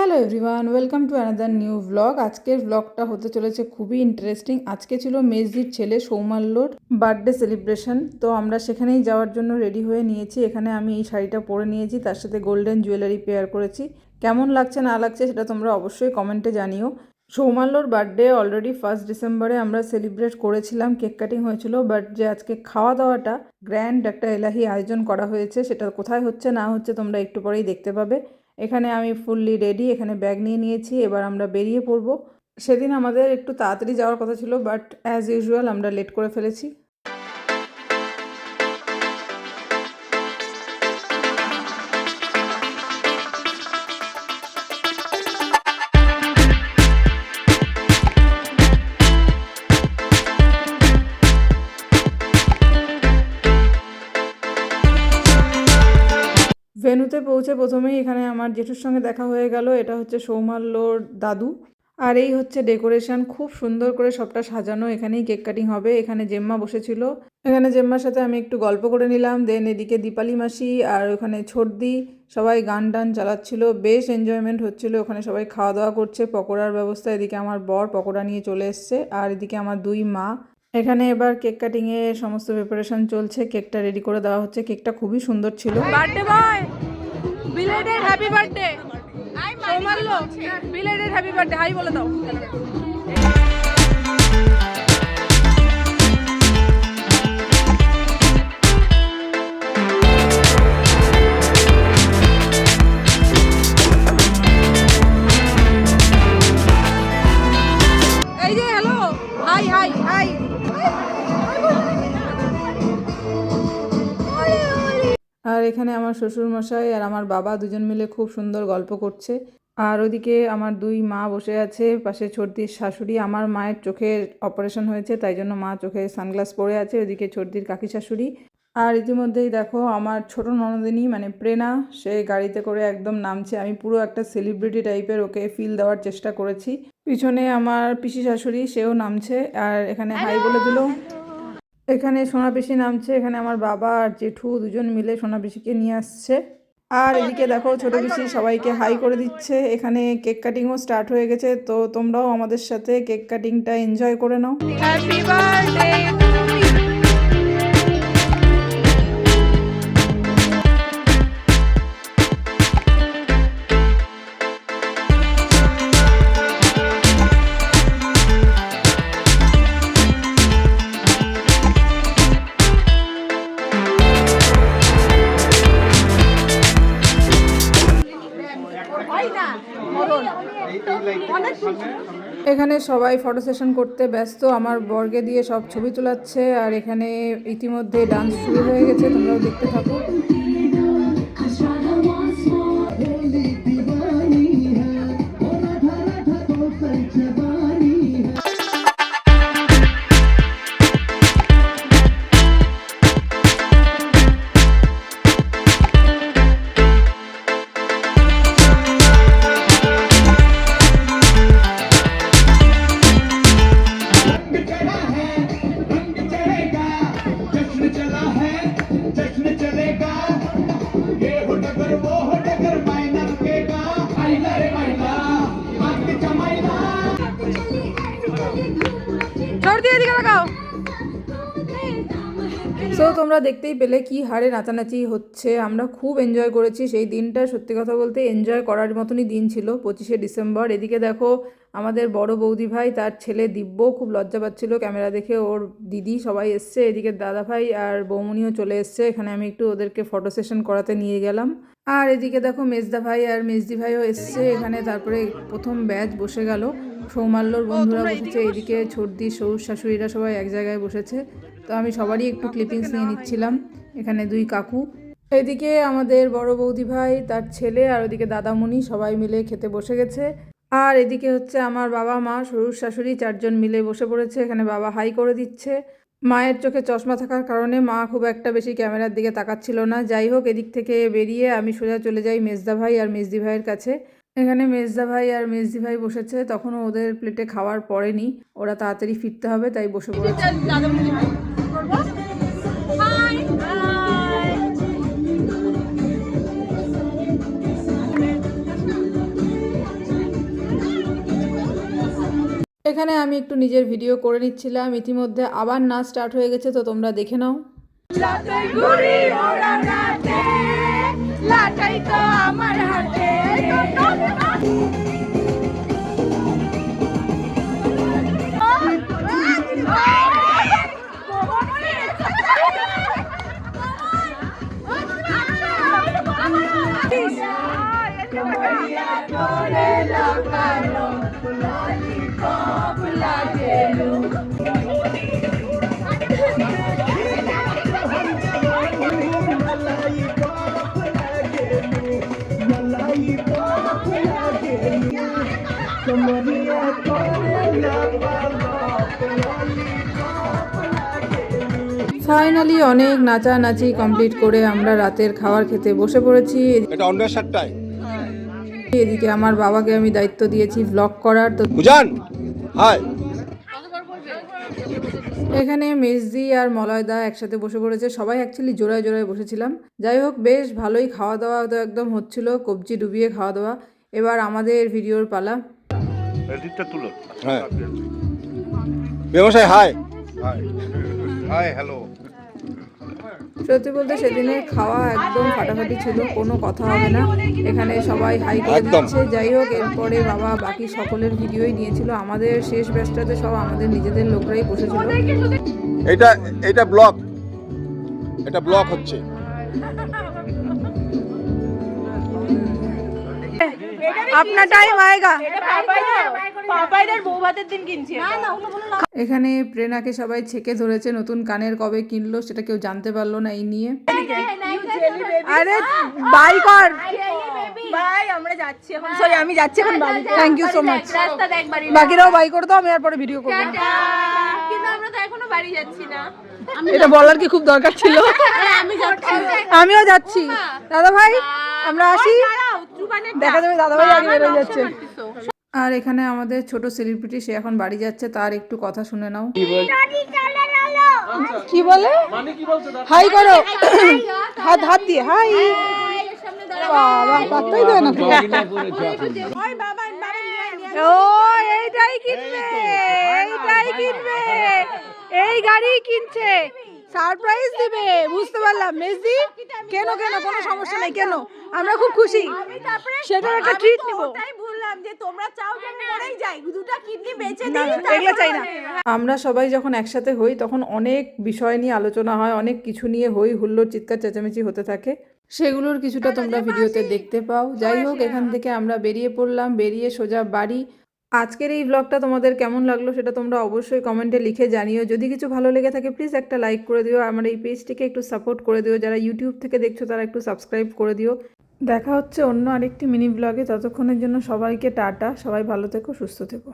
Hello everyone, welcome to another new blog. আজকের ব্লগটা হতে চলেছে খুবই ইন্টারেস্টিং। আজকে ছিল মেজদির ছেলে সৌমাল্যর বার্থডে সেলিব্রেশন। তো আমরা সেখানেই যাওয়ার জন্য রেডি হয়ে নিয়েছি। এখানে আমি এই শাড়িটা পরে নিয়েছি, তার সাথে গোল্ডেন জুয়েলারি পেয়ার করেছি। কেমন লাগছে, না লাগছে সেটা তোমরা অবশ্যই কমেন্টে জানিও। সৌমাল্যর বার্থডে অলরেডি ফার্স্ট ডিসেম্বরে আমরা সেলিব্রেট করেছিলাম কেক কাটিং হয়েছিল বাট যে আজকে খাওয়া দাওয়াটা গ্র্যান্ড একটা এলাহি আয়োজন করা হয়েছে, সেটা কোথায় হচ্ছে না হচ্ছে তোমরা একটু পরেই দেখতে পাবে। এখানে আমি ফুললি রেডি, এখানে ব্যাগ নিয়ে নিয়েছি, এবার আমরা বেরিয়ে পড়ব। সেদিন আমাদের একটু তাড়াতাড়ি যাওয়ার কথা ছিল, বাট অ্যাজ ইউজুয়াল আমরা লেট করে ফেলেছি। পৌঁছে প্রথমেই এখানে আমার জেঠুর সঙ্গে দেখা হয়ে গেল। এটা হচ্ছে সৌমাল্যর দাদু। আর এই হচ্ছে ডেকোরেশন। খুব সুন্দর করে সবটা সাজানো। এখানেই কেক কাটিং হবে। এখানে জেম্মা বসেছিল। এখানে জেম্মার সাথে আমি একটু গল্প করে নিলাম। দেন এদিকে দীপালি মাসি আর ওখানে ছর্দি সবাই গান টান চালাচ্ছিল। বেশ এনজয়মেন্ট হচ্ছিল। ওখানে সবাই খাওয়া দাওয়া করছে। পকোড়ার ব্যবস্থা। এদিকে আমার বর পকোড়া নিয়ে চলে এসছে। আর এদিকে আমার দুই মা। এখানে এবার কেক কাটিং এর সমস্ত প্রিপারেশন চলছে। কেকটা রেডি করে দেওয়া হচ্ছে। কেকটা খুবই সুন্দর ছিল। Birthday boy belated happy birthday Soumalya. বিলেডের happy birthday hi বলে দাও। আর এখানে আমার শ্বশুর মশাই আর আমার বাবা দুজন মিলে খুব সুন্দর গল্প করছে। আর ওদিকে আমার দুই মা বসে আছে, পাশে ছর্দির শাশুড়ি। আমার মায়ের চোখে অপারেশন হয়েছে, তাই জন্য মা চোখে সানগ্লাস পরে আছে ওদিকে ছর্দির কাকি শাশুড়ি। আর ইতিমধ্যেই দেখো, আমার ছোট ননদিনী মানে প্রেনা, সে গাড়িতে করে একদম নামছে। আমি পুরো একটা সেলিব্রিটি টাইপের ওকে ফিল দেওয়ার চেষ্টা করেছি। পিছনে আমার পিসি শাশুড়ি, সেও নামছে। আর এখানে হাই বলে দিল। এখানে সোনা পিসি নামছে, এখানে আমার বাবা আর জেঠু দুজন মিলে সোনা পিসিকে নিয়ে আসছে। আর এদিকে দেখো, ছোট পিসি সবাইকে হাই করে দিচ্ছে। এখানে কেক কাটিংও স্টার্ট হয়ে গেছে, তো তোমরাও আমাদের সাথে কেক কাটিংটা এনজয় করে নাও। হ্যাপি বার্থডে এখানে? সবাই ফটো সেশন করতে ব্যস্ত। আমার বর্গে দিয়ে সব ছবি তোলাচ্ছে আর এখানে ইতিমধ্যে ডান্স শুরু হয়ে গেছে, তোমরাও দেখতে থাকো। এদিকে লাগাও। সো তোমরা দেখতেই পেলে কি হারে নাচানাচি হচ্ছে। আমরা খুব এনজয় করেছি। সেই দিনটা সত্যি কথা বলতে এনজয় করার মতনই দিন ছিল, পঁচিশে ডিসেম্বর। এদিকে দেখো, আমাদের বড় বৌদি ভাই, তার ছেলে দিব্য খুব লজ্জা পাচ্ছিল। ক্যামেরা দেখে ওর দিদি সবাই এসছে, এদিকে দাদা ভাই আর বৌমনিও চলে এসছে। এখানে আমি একটু ওদেরকে ফটো সেশন করাতে নিয়ে গেলাম। আর এদিকে দেখো মেজদা ভাই আর মেজদি ভাইও এসছে। এখানে তারপরে প্রথম ব্যাচ বসে গেল। সৌমাল্যর বন্ধুরা বসেছে এদিকে ছর্দি শ্বশুর শাশুড়িরা সবাই এক জায়গায় বসেছে। তো আমি সবারই একটু ক্লিপিংস নিয়ে নিচ্ছিলাম। এখানে দুই কাকু। এদিকে আমাদের বড় বৌদি ভাই তার ছেলে আর ওদিকে দাদামণি সবাই মিলে খেতে বসে গেছে। আর এদিকে হচ্ছে আমার বাবা মা শ্বশুর শাশুড়ি চারজন মিলে বসে পড়েছে। এখানে বাবা হাই করে দিচ্ছে। মায়ের চোখে চশমা থাকার কারণে মা খুব একটা বেশি ক্যামেরার দিকে তাকাচ্ছিল না। যাই হোক এদিক থেকে বেরিয়ে আমি সোজা চলে যাই মেজদা ভাই আর মেজদি ভাইয়ের কাছে। এখানে মেজদা ভাই আর মেজদি ভাই বসেছে। তখনও ওদের প্লেটে খাওয়ার পরেনি ওরা তাড়াতাড়ি ফিরতে হবে, তাই বসে পড়েছে। এখানে আমি একটু নিজের ভিডিও করে নিচ্ছিলাম। ইতিমধ্যে আবার নাচ স্টার্ট হয়ে গেছে, তো তোমরা দেখে নাও। লাটাই ঘুরি ওরা রাতে লাটাই তো আমার ফাইনালি অনেক নাচানাচি কমপ্লিট করে আমরা রাতের খাবার খেতে বসে পড়েছি। এটা অন্য সাতটায় এদিকে আমার বাবাকে আমি দায়িত্ব দিয়েছি ব্লগ করার। তো বুঝান হাই। এখানে মেজদি আর মলয়দা একসাথে বসে পড়েছে। সবাই অ্যাকচুয়ালি জোড়ায় জোড়ায় বসেছিলাম। যাই হোক বেশ ভালোই খাওয়া দাওয়া তো একদম হচ্ছিল কবজি ডুবিয়ে খাওয়া দাওয়া। এবার আমাদের ভিডিওর পালা। তুলো। হ্যাঁ। ব্যবসায় হাই। Hi hello. সত্যি বলতে সেদিনের খাওয়া একদম ফাটাফাটি ছিল কোনো কথা হবে না। এখানে সবাই হাই করে দিচ্ছে যাই হোক এরপরে বাবা বাকি সকলের ভিডিওই নিয়েছিল আমাদের শেষ ব্যাচটাতে সব আমাদের নিজেদের লোকরাই বসেছিল। এটা এটা ব্লক। এটা ব্লক হচ্ছে। আপনার টাইম আয়েগা এখানে প্রেরণাকে সবাই ছেকে ধরেছে নতুন কানের কবে কিনলো সেটা কেউ জানতে পারল না এই নিয়ে। আরে বাই কর। বাই আমরা যাচ্ছি এখন। সরি আমি যাচ্ছি এখন বাড়ি থ্যাংক ইউ সো মাচ বাকিরাও বাই করে দাও আমি আর পরে ভিডিও করব। কিন্তু আমরা তো এখনও বাড়ি যাচ্ছি না। এটা বলার কি খুব দরকার ছিল? আমিও যাচ্ছি। দাদা ভাই আমরা আসি। দেখা যাবে দাদা ভাই আগে বেরোয় যাচ্ছে। আর এখানে আমাদের ছোট সেলিব্রিটি সে এখন বাড়ি যাচ্ছে তার একটু কথা শুনে নাও। কি বলে? হাই করো। হাত হাত দিয়ে হাই। বাবা পাত্তাই দেয় না ও এইটাই কিনবে এইটাই কিনবে। এই গাড়ি কিনছে। সারপ্রাইজ দিবে। বুঝতে পারলাম মেজদি কেন কেন? কোনো সমস্যা নাই কেন? আমরা খুব খুশি। সেটার একটা ট্রিট নিব। বললাম যে তোমরা চাও যে আমি মরেই যাই দুটো কিডনি বেঁচে না এগুলো চাই না। আমরা সবাই যখন একসাথে হই তখন অনেক বিষয় নিয়ে আলোচনা হয় অনেক কিছু নিয়ে হই হুল্লোর চিৎকার চেঁচামেচি হতে থাকে। সেগুলোর কিছুটা তোমরা ভিডিওতে দেখতে পাও। যাই হোক এখান থেকে আমরা বেরিয়ে পড়লাম বেরিয়ে সোজা বাড়ি। আজকের এই ব্লগটা তোমাদের কেমন লাগল সেটা তোমরা অবশ্যই কমেন্টে লিখে জানিও। যদি কিছু ভালো লেগে থাকে প্লিজ একটা লাইক করে দিও। আমার এই পেজটিকে একটু সাপোর্ট করে দিও। যারা ইউটিউব থেকে দেখছ, তারা একটু সাবস্ক্রাইব করে দিও। দেখা হচ্ছে অন্য আরেকটি মিনি ব্লগে ততক্ষণের জন্য সবাইকে টাটা। সবাই ভালো থেকো, সুস্থ থেকো।